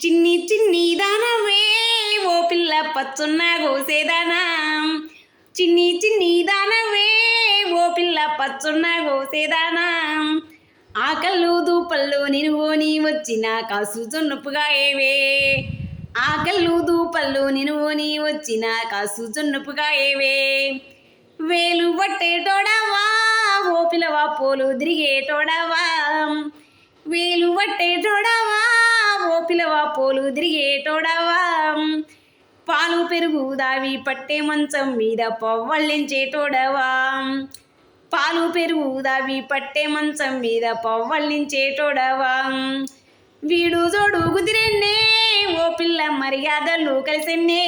చిన్ని చిన్ని దానవే ఓ పిల్ల పచ్చున్న గోసేదానా చిన్ని చిన్ని దానవే ఓ పిల్ల పచ్చున్న గోసేదానా ఆకళ్ళు దూపళ్ళు నినుగోని వచ్చిన కాసు జొన్నపుగా ఏవే. ఆకళ్ళు దూపళ్ళు నినుగోని వచ్చిన కాసు జొన్నపుగా ఏవే. వేలు పట్టేటోడవా ఓ పిల్లవా పోలు తిరిగేటోడవా. వేలు పట్టేటోడవా పోలు తిరిగేటోడవా పాలు పెరుగు దావి పట్టే మంచం మీద పవ్వళ్ళించేటోడవా. పాలు పెరుగు దావి పట్టే మంచం మీద పవ్వళ్ళించేటోడవా. వీడు జోడు కుదిరెన్నే ఓ పిల్ల మర్యాదలు కలిసెన్నే.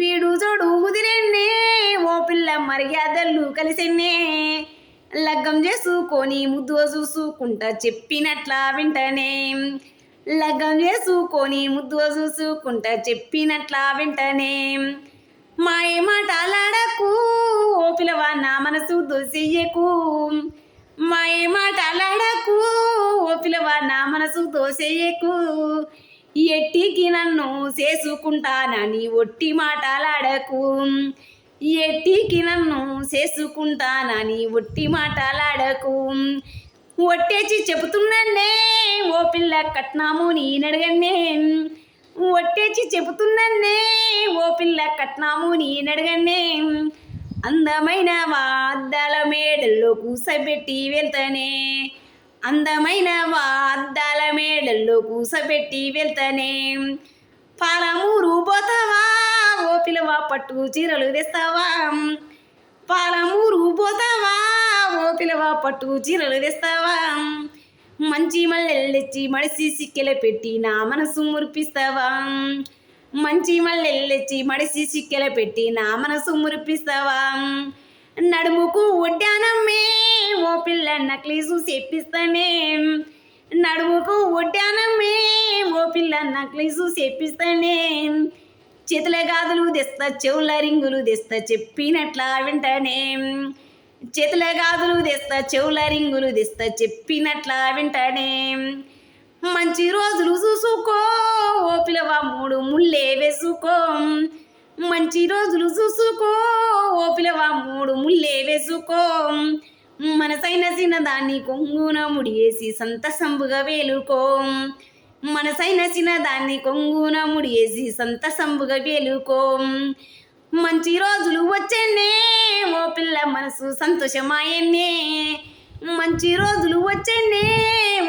వీడు జోడు కుదిరెన్నే ఓ పిల్ల మర్యాదలు కలిసెన్నే. లగ్గం చేసుకొని ముద్దు చూసుకుంటా చెప్పినట్లా వింటనే. లగ్గం చేసుకొని ముద్దు చూసుకుంటా చెప్పినట్లా వింటనే. మా ఏమాటలాడకు ఓ పిల్లవా నా మనసు దోసెయ్యకు మా మాటలాడకు ఓ పిల్లవా నా మనసు దోసెయ్యకు ఎట్టికి నన్ను చేసుకుంటానని ఒట్టి మాటలాడకు. ఎట్టికి నన్ను చేసుకుంటానని ఒట్టి మాటలాడకు. ఒట్టేచి చెబుతున్నానే కట్నాము నేనడగన్నే. ఒట్టేచి చెబుతున్నే ఓ పిల్ల కట్నాము నేనడగన్నే. అందమైన వాద్దాల మేడల్లో కూసబెట్టి వెళ్తానే. అందమైన వాద్దాల మేడల్లో కూసబెట్టి వెళ్తానే. పాలమూరు పోతావా? ఓ పిల్లవా పట్టు చీరలు తెస్తావా? పాలమూరు పోతావా? ఓ పిల్లవా పట్టు చీరలు తెస్తావా? మంచి మల్లెల్లెచ్చి మడిసి సిక్కెల పెట్టి నా మనసు మురిపిస్తావా? మంచి మల్లెల్లెచ్చి మడిసి సిక్కెల పెట్టి నా మనసు మురిపిస్తావా? నడుముకు ఒడ్డానమ్మే ఓ పిల్ల నక్లీసు చెప్పిస్తానే. నడుముకు ఒడ్డానమ్మే ఓ పిల్ల నక్లీసు చెప్పిస్తానే. చేతుల గాదులు తెస్తా చెవుల రింగులు తెస్తా చెప్పినట్లా వింటనే. చేతుల గాజులు తెస్తా చెవుల రింగులు తెస్తా చెప్పినట్లా వింటనే. మంచి రోజులు చూసుకో ఓ పిలవ మూడు ముళ్ళే వేసుకో. మంచి రోజులు చూసుకో ఓ పిలవ మూడు ముళ్ళే వేసుకో. మనసైన చిన్న దాన్ని కొంగున ముడియేసి సంతసంబుగా వేలుకో. మనసైన చిన్న దాన్ని కొంగున ముడియేసి సంతసంబుగా వేలుకో. మంచి రోజులు వచ్చేనే. ఓ పిల్ల మనసు సంతోషమాయనే. మంచి రోజులు వచ్చేనే.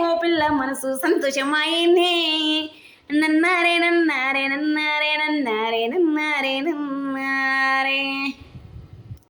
ఓ పిల్ల మనసు సంతోషమాయనే. నన్నారే నన్నారే నన్నారే నన్నారే నన్నారే